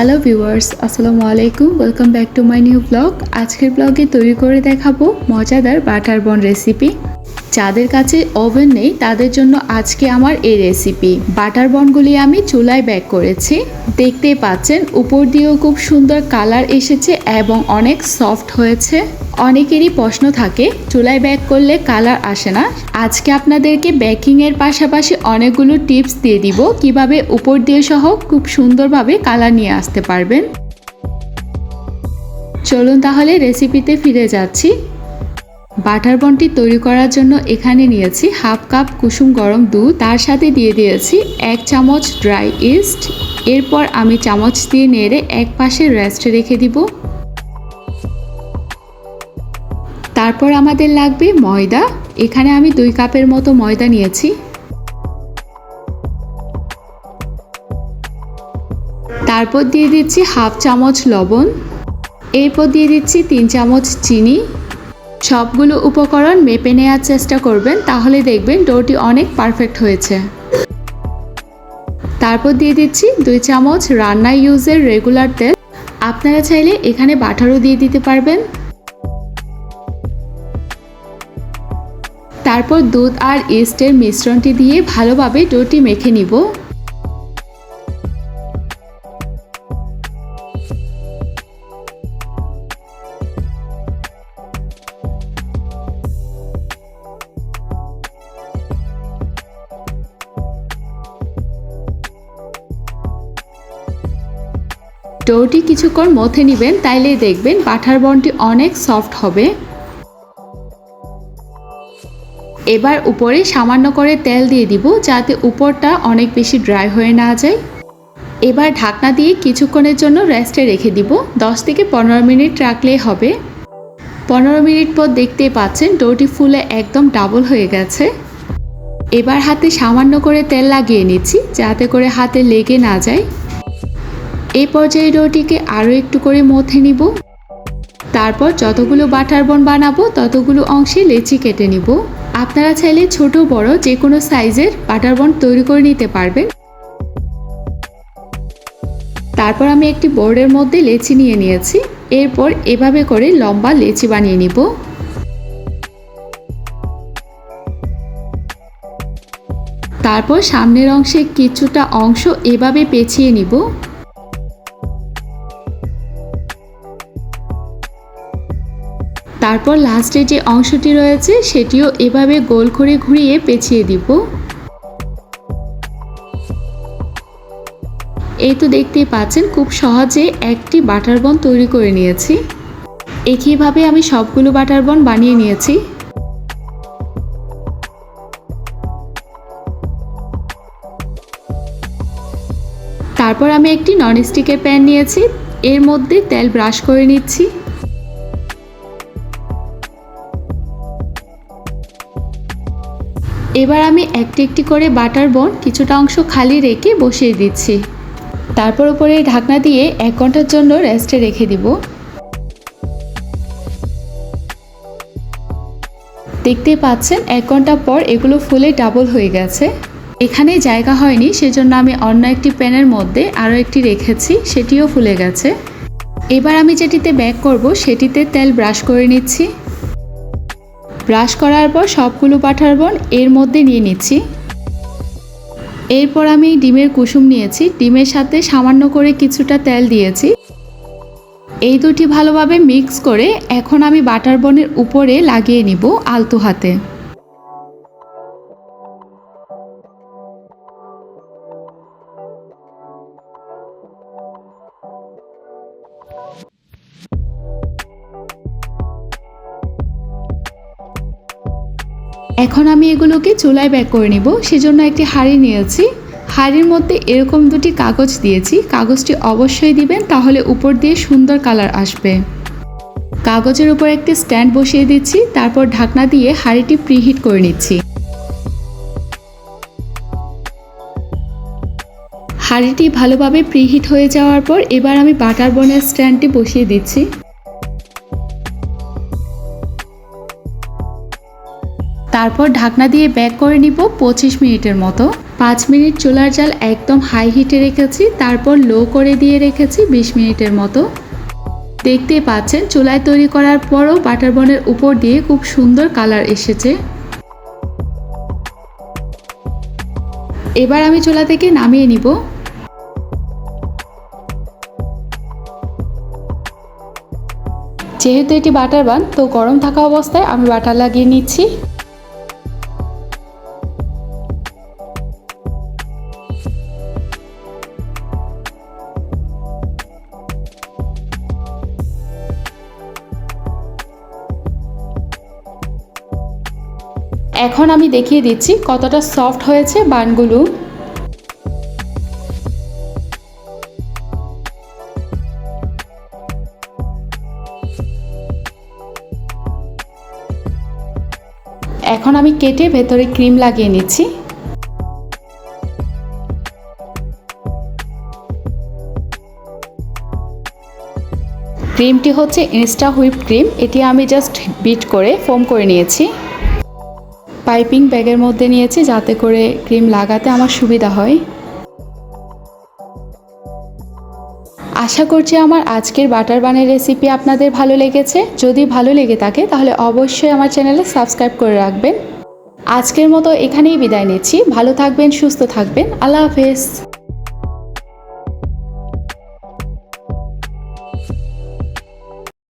Hello viewers আসসালামু আলাইকুম welcome back to my new blog আজকের ব্লগে তৈরি করে দেখাবো মজাদার বাটার বন রেসিপি যাদের কাছে ওভেন নেই, তাদের জন্য আজকে আমার এই রেসিপি বাটার বনগুলি আমি চুলায় ব্যাক করেছি। দেখতে পাচ্ছেন, উপর দিয়েও খুব সুন্দর কালার এসেছে এবং অনেক সফট হয়েছে। অনেকেরই প্রশ্ন থাকে, চুলায় ব্যাক করলে কালার আসে না। আজকে আপনাদেরকে ব্যাকিংয়ের পাশাপাশি অনেকগুলো টিপস দিয়ে দিব, কীভাবে উপর দিয়ে সহ খুব সুন্দরভাবে কালার নিয়ে আসতে পারবেন। চলুন তাহলে রেসিপিতে ফিরে যাচ্ছি। বাটার বনটি তৈরি করার জন্য এখানে নিয়েছি হাফ কাপ কুসুম গরম দুধ, তার সাথে দিয়ে দিয়েছি এক চামচ ড্রাই ইস্ট এরপর আমি চামচ দিয়ে নেড়ে এক পাশে রেস্টে রেখে দিব। তারপর আমাদের লাগবে ময়দা। এখানে আমি দুই কাপের মতো ময়দা নিয়েছি। তারপর দিয়ে দিচ্ছি হাফ চামচ লবণ। এরপর দিয়ে দিচ্ছি তিন চামচ চিনি। সবগুলো উপকরণ মেপে নেওয়ার চেষ্টা করবেন, তাহলে দেখবেন ডোটি অনেক পারফেক্ট হয়েছে। তারপর দিয়ে দিচ্ছি দুই চামচ রান্না ইউজের রেগুলার তেল। আপনারা চাইলে এখানে বাটারও দিয়ে দিতে পারবেন। তারপর দুধ আর ইস্টের মিশ্রণটি দিয়ে ভালোভাবে ডোটি মেখে নিব। ডোটি কিছুক্ষণ মথে নেবেন তাইলে দেখবেন পাঠার বনটি অনেক সফট হবে। এবার উপরে সামান্য করে তেল দিয়ে দিব যাতে উপরটা অনেক বেশি ড্রাই হয়ে না যায়। এবার ঢাকনা দিয়ে কিছুক্ষণের জন্য রেস্টে রেখে দিব। দশ থেকে পনেরো মিনিট রাখলেই হবে। পনেরো মিনিট পর দেখতে পাচ্ছেন ডোটি ফুলে একদম ডাবল হয়ে গেছে। এবার হাতে সামান্য করে তেল লাগিয়ে নিচ্ছি যাতে করে হাতে লেগে না যায়। এই পর্যায়ে ডোটিকে আরও একটু করে মথে নিব। তারপর যতগুলো বাটার বন বানাবো ততগুলো অংশে লেচি কেটে নিব। আপনারা চাইলে ছোট, বড় যে কোনো সাইজের বাটার বন তৈরি করে নিতে পারবেন। তারপর আমি একটি বোর্ডের মধ্যে লেচি নিয়ে নিয়েছি। এরপর এভাবে করে লম্বা লেচি বানিয়ে নিব। তারপর সামনের অংশে কিছুটা অংশ এভাবে পেঁচিয়ে নিব। তারপর লাস্টে যে অংশটি রয়েছে, সেটিও এভাবে গোল করে ঘুরিয়ে পেঁচিয়ে দিব। এই তো দেখতেই পাচ্ছেন, খুব সহজে একটি বাটার বন তৈরি করে নিয়েছি। একইভাবে আমি সবগুলো বাটার বন বানিয়ে নিয়েছি। তারপর আমি একটি ননস্টিকের প্যান নিয়েছি। এর মধ্যে তেল ব্রাশ করে নিচ্ছি। এবার আমি একটি একটি করে বাটার বন কিছুটা অংশ খালি রেখে বসিয়ে দিচ্ছি। তারপর উপরে ঢাকনা দিয়ে এক ঘণ্টার জন্য রেস্টে রেখে দিব। দেখতে পাচ্ছেন, এক ঘণ্টা পর এগুলো ফুলে ডাবল হয়ে গেছে। এখানে জায়গা হয়নি, সেজন্য আমি অন্য একটি প্যানের মধ্যে আরও একটি রেখেছি, সেটিও ফুলে গেছে। এবার আমি যেটিতে ব্যাক করব, সেটিতে তেল ব্রাশ করে নিচ্ছি। ব্রাশ করার পর সবগুলো পাঠার বন এর মধ্যে নিয়ে নিচ্ছি। এরপর আমি ডিমের কুসুম নিয়েছি। ডিমের সাথে সামান্য করে কিছুটা তেল দিয়েছি। এই দুটি ভালোভাবে মিক্স করে এখন আমি বাটার বনের উপরে লাগিয়ে নিব আলতো হাতে। এখন আমি এগুলোকে চুলায় ব্যাক করে নিব, সেজন্য একটি হাঁড়ি নিয়েছি। হাঁড়ির মধ্যে এরকম দুটি কাগজ দিয়েছি। কাগজটি অবশ্যই দিবেন, তাহলে উপর দিয়ে সুন্দর কালার আসবে। কাগজের উপর একটি স্ট্যান্ড বসিয়ে দিচ্ছি, তারপর ঢাকনা দিয়ে হাঁড়িটি প্রিহিট করে নিচ্ছি। হাঁড়িটি ভালোভাবে প্রিহিট হয়ে যাওয়ার পর এবার আমি বাটার বনের স্ট্যান্ডটি বসিয়ে দিচ্ছি। তারপর ঢাকনা দিয়ে ব্যাক করে নিব পঁচিশ মিনিটের মতো। পাঁচ মিনিট চুলার জাল একদম হাই হিটে রেখেছি, তারপর লো করে দিয়ে রেখেছি বিশ মিনিটের মতো। দেখতে পাচ্ছেন, চুলায় তৈরি করার পরও বাটার বনের উপর দিয়ে খুব সুন্দর কালার এসেছে। এবার আমি চুলা থেকে নামিয়ে নিব। যেহেতু এটি বাটার বান তো গরম থাকা অবস্থায় আমি বাটার লাগিয়ে নিচ্ছি। এখন আমি দেখিয়ে দিচ্ছি কতটা সফট হয়েছে বানগুলো। এখন আমি কেটে ভেতরে ক্রিম লাগিয়ে নিচ্ছি। ক্রিমটি হচ্ছে ইনস্টা হুইপ ক্রিম। এটি আমি জাস্ট বিট করে ফোম করে নিয়েছি। পাইপিং ব্যাগের মধ্যে নিয়েছি যাতে করে ক্রিম লাগাতে আমার সুবিধা হয়। আশা করছি আমার আজকের বাটার বানের রেসিপি আপনাদের ভালো লেগেছে। যদি ভালো লেগে থাকে তাহলে অবশ্যই আমার চ্যানেলে সাবস্ক্রাইব করে রাখবেন। আজকের মতো এখানেই বিদায় নিচ্ছি। ভালো থাকবেন, সুস্থ থাকবেন। আল্লাহ হাফেজ।